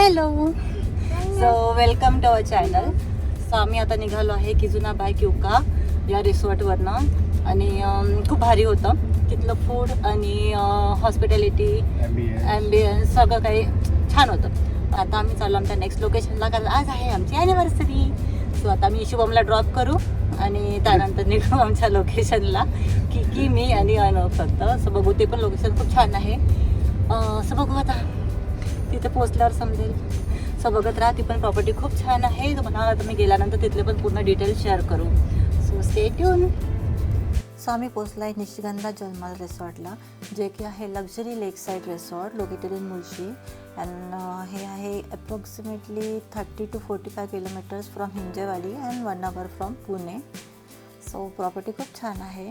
Hello. So welcome to our channel so आम्ही आता निघालो आहे किजुना बाय क्युका या रिसॉर्टवरनं. आणि खूप भारी होतं. तिथलं फूड आणि हॉस्पिटॅलिटी ॲम्बियन्स सगळं काही छान होतं. आता आम्ही चाललो आमच्या नेक्स्ट लोकेशनला कारण आज आहे आमची ॲनिव्हर्सरी सो आता आम्ही शुभमला ड्रॉप करू आणि त्यानंतर निघू आमच्या लोकेशनला की की मी आणि अनव फक्त. सो बघू ते पण लोकेशन खूप छान आहे. सो बघू आता. तिथे पोचल्यावर समजेल. सो बघत राहा ती पण प्रॉपर्टी खूप छान आहे. तुम्हाला तुम्ही मी गेल्यानंतर तिथले पण पूर्ण डिटेल्स शेअर करू. सो स्टे ट्यून सो आम्ही पोचला आहे निशिगंधा जलमाल रिसॉर्टला जे की आहे luxury lake side resort located in Mulshi and uh, हे आहे approximately thirty to forty five kilometres from Hinjewadi and one hour from Pune so property खूप छान आहे.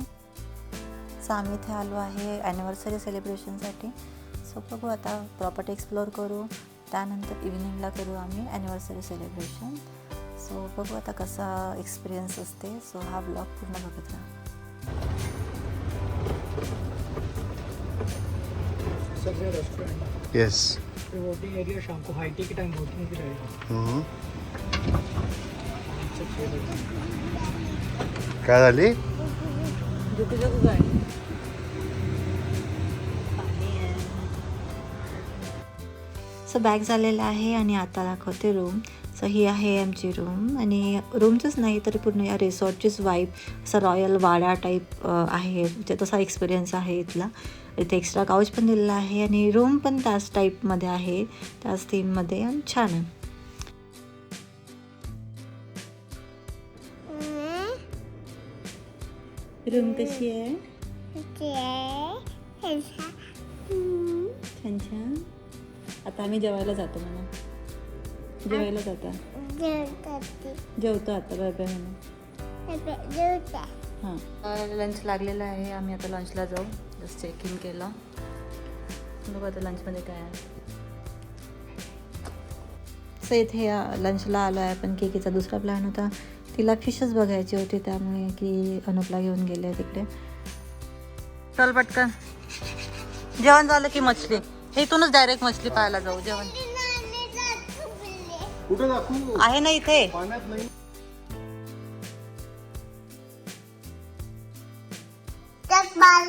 सो आम्ही इथे आलो आहे ॲनिव्हर्सरी सेलिब्रेशनसाठी सो बघू आता प्रॉपर्टी एक्सप्लोअर करू. त्यानंतर इव्हिनिंगला करू आम्ही ॲनिव्हर्सरी सेलिब्रेशन सो बघू आता कसा एक्सपिरियन्स असते. सो हा ब्लॉग पूर्ण बघत राहा. रेस्टोरेंट येस पे वोटिंग एरिया शाम को हाई टी के टाइम वोटिंग भी रहेगा पाँच से छः बजे काय झाली सो बॅग झालेलं आहे आणि आता दाखवते रूम सो ही आहे आमची रूम आणि रूमचंच नाही तर पूर्ण या रिसॉर्टचीच वाईब असं रॉयल वाडा टाईप आहे. म्हणजे तसा एक्सपिरियन्स आहे इथला. इथे एक्स्ट्रा काउच पण दिलेला आहे आणि रूम पण त्याच टाईपमध्ये आहे त्याच थीममध्ये आणि छान आहे. रूम कशी आहे? छान छान. आता आम्ही जेवायला जातो म्हणून. जेवायला जाता. जेवतो आता बाय बाय म्हणून. हां. लंच लागलेलं आहे आम्ही आता लंचला जाऊ. जस्ट चेक इन केलं. बघू आता लंचमध्ये काय आहे. सो इथे लंचला आलो आहे पण केकीचा दुसरा प्लॅन होता. तिला फिशच बघायची होती त्यामुळे की अनुपला घेऊन गेले तिकडे. चल पटकन. जेवण झालं की मछली. इथूनच डायरेक्ट मछली पाहायला जाऊ जेवण. कुठं दाखवू? आहे ना इथे. पाण्यात नाही.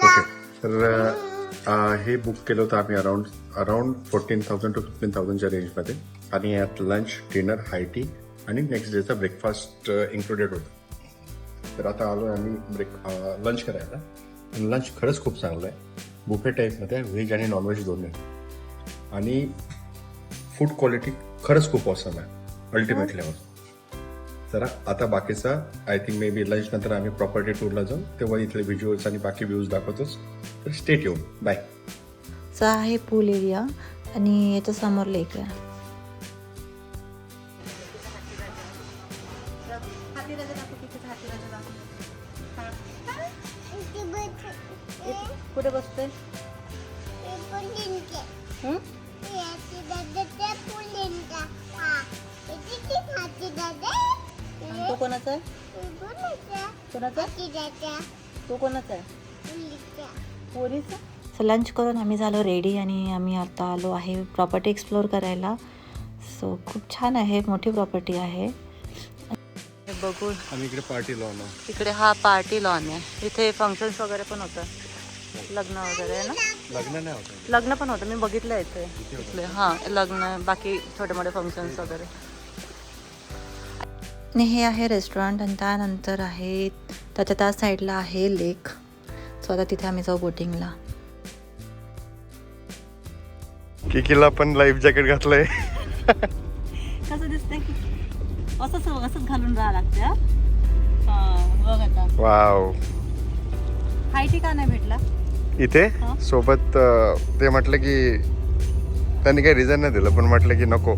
ओके तर अ, हे बुक केलं होतं आम्ही around around fourteen thousand to fifteen थाउजंडच्या रेंजमध्ये आणि यात लंच डिनर हाय टी आणि नेक्स्ट डेचा ब्रेकफास्ट इन्क्लुडेड होतं. तर आता आलो आम्ही ब्रेक लंच करायला. आणि लंच खरंच खूप चांगलं आहे. बुफे टाईपमध्ये व्हेज आणि नॉनव्हेज दोन्ही आणि फूड क्वालिटी खरंच खूप ऑसम आहे अल्टिमेट लेवल जरा आता बाकीचा I think maybe lunch नंतर आम्ही प्रॉपर्टी टूरला जाऊ तेव्हा इथले व्हिज्युअल्स आणि बाकी व्ह्यूज दाखवतोच तर स्टेट येऊन बाय चा आहे पूल एरिया आणि याच्या समोर लेक आहे. कुठे बसतोय? तो कोणाचा आहे? कोणाचा तो कोणाचा आहे? पोरीचा? सो लंच करून आम्ही झालो रेडी आणि आम्ही आता आलो आहे प्रॉपर्टी एक्सप्लोअर करायला. सो खूप छान आहे मोठी प्रॉपर्टी आहे. बघू आम्ही इकडे पार्टी लावणार तिकडे हा पार्टी लॉन आहे. इथे फंक्शन्स वगैरे पण होतं लग्न वगैरे आहे ना? लग्न नाही होतं. लग्न पण होतं. मी बघितलं इथे. इथले. हां लग्न बाकी छोटे मोठे फंक्शन्स वगैरे. आणि हे आहे रेस्टॉरंट आणि त्यानंतर आहे त्याच्या त्या साईडला आहे लेक सो आता तिथे आम्ही जाऊ बोटिंगला किकीला पण लाईफ जॅकेट घातलंय. कसं दिसतंय की? असंच असंच घालून राहा लागते हां. बघ आता. वाव हायटी का नाही भेटला? इथे. सोबत ते म्हटलं की त्यांनी काही रिझन नाही दिलं पण म्हटलं की नको.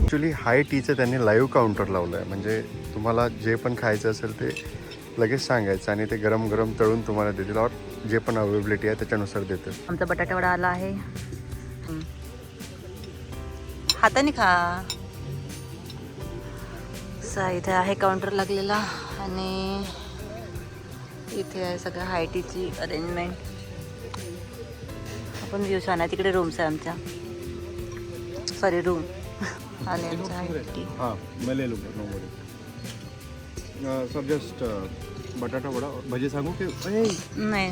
ॲक्च्युली हाय टीचं त्यांनी लाईव्ह काउंटर लावलं आहे म्हणजे तुम्हाला जे पण खायचं असेल ते लगेच सांगायचं आणि ते गरम गरम तळून तुम्हाला देतील. और जे पण अवेलेबिलिटी आहे त्याच्यानुसार देतील. आमचा बटाटा वडा आला आहे. हाताने खा. सा इथे आहे काउंटर लागलेला आणि इथे आहे सगळं हायटीची अरेंजमेंट आपण व्ह्यू छान आहे. तिकडे रूम्स आहे आमच्या. सॉरी रूम आणि आमच्या हायटी. हाँ सर जस्ट बटाटा वडा. भजी सांगू की? नाही.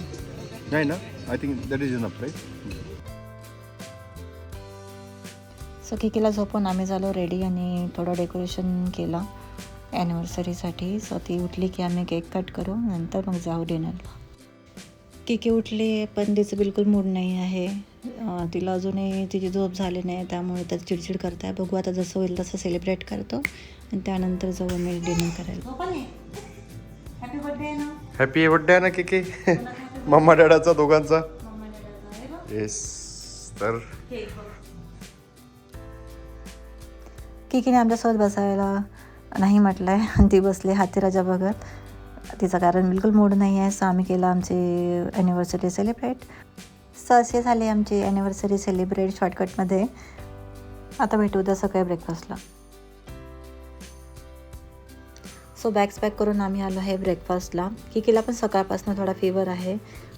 नाही ना? I think that is enough right so किकीला झोपून आम्ही झालो रेडी आणि थोडं डेकोरेशन केलं ॲनिव्हर्सरीसाठी सो ती उठली की आम्ही केक कट करू नंतर मग जाऊ डिनरला किकी उठली पण तिचं बिलकुल मूड नाही आहे. तिला अजूनही तिची झोप झाली नाही त्यामुळे तर चिडचिड करताय. बघू आता जसं होईल तसं सेलिब्रेट करतो आणि त्यानंतर जाऊ आम्ही डिनर करायला. हॅपी बर्थडे ना. हॅपी बर्थडे आहे ना की की मम्मा डॅडाचा. दोघांचा येस तर किकीने आमच्यासोबत बसायला नाही म्हटलं आहे आणि ती बसली हातीराजा बघत. तिचं कारण बिलकुल मूड नाही आहे. सो आम्ही केलं आमची ॲनिव्हर्सरी सेलिब्रेट सो असे झाले आमची ॲनिव्हर्सरी सेलिब्रेट शॉर्टकटमध्ये आता भेटू उद्या सकाळी ब्रेकफास्टला सो बॅग्स पॅक करून आम्ही आलो आहे ब्रेकफास्टला की किला पण सकाळपासून थोडा फिवर आहे.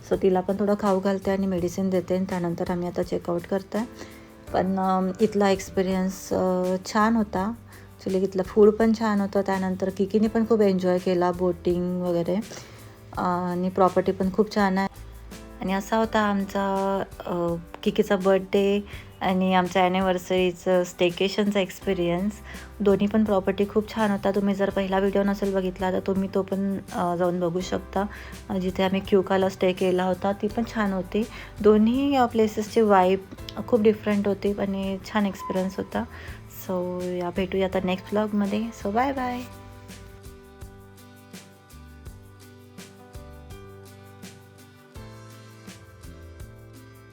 सो तिला पण थोडं खाऊ घालते आणि मेडिसिन देते. आणि त्यानंतर आम्ही आता चेकआउट करतो आहे पण इथला एक्सपिरियन्स छान होता. ॲक्च्युली इथलं फूड पण छान होतं. त्यानंतर किकीने पण खूप एन्जॉय केला बोटिंग वगैरे. आणि प्रॉपर्टी पण खूप छान आहे. आणि असा होता आमचा किकीचा बर्थडे आणि आमच्या ॲनिव्हर्सरीचं स्टेकेशनचा एक्सपिरियन्स दोन्ही पण प्रॉपर्टी खूप छान होता. तुम्ही जर पहिला व्हिडिओ नसेल बघितला तर तुम्ही तो पण जाऊन बघू शकता. जिथे आम्ही क्युकाला स्टे केला होता ती पण छान होती. दोन्ही प्लेसेसची वाईब खूप डिफरंट होती आणि छान एक्सपिरियन्स होता. सो या भेटूया आता नेक्स्ट ब्लॉगमध्ये सो बाय बाय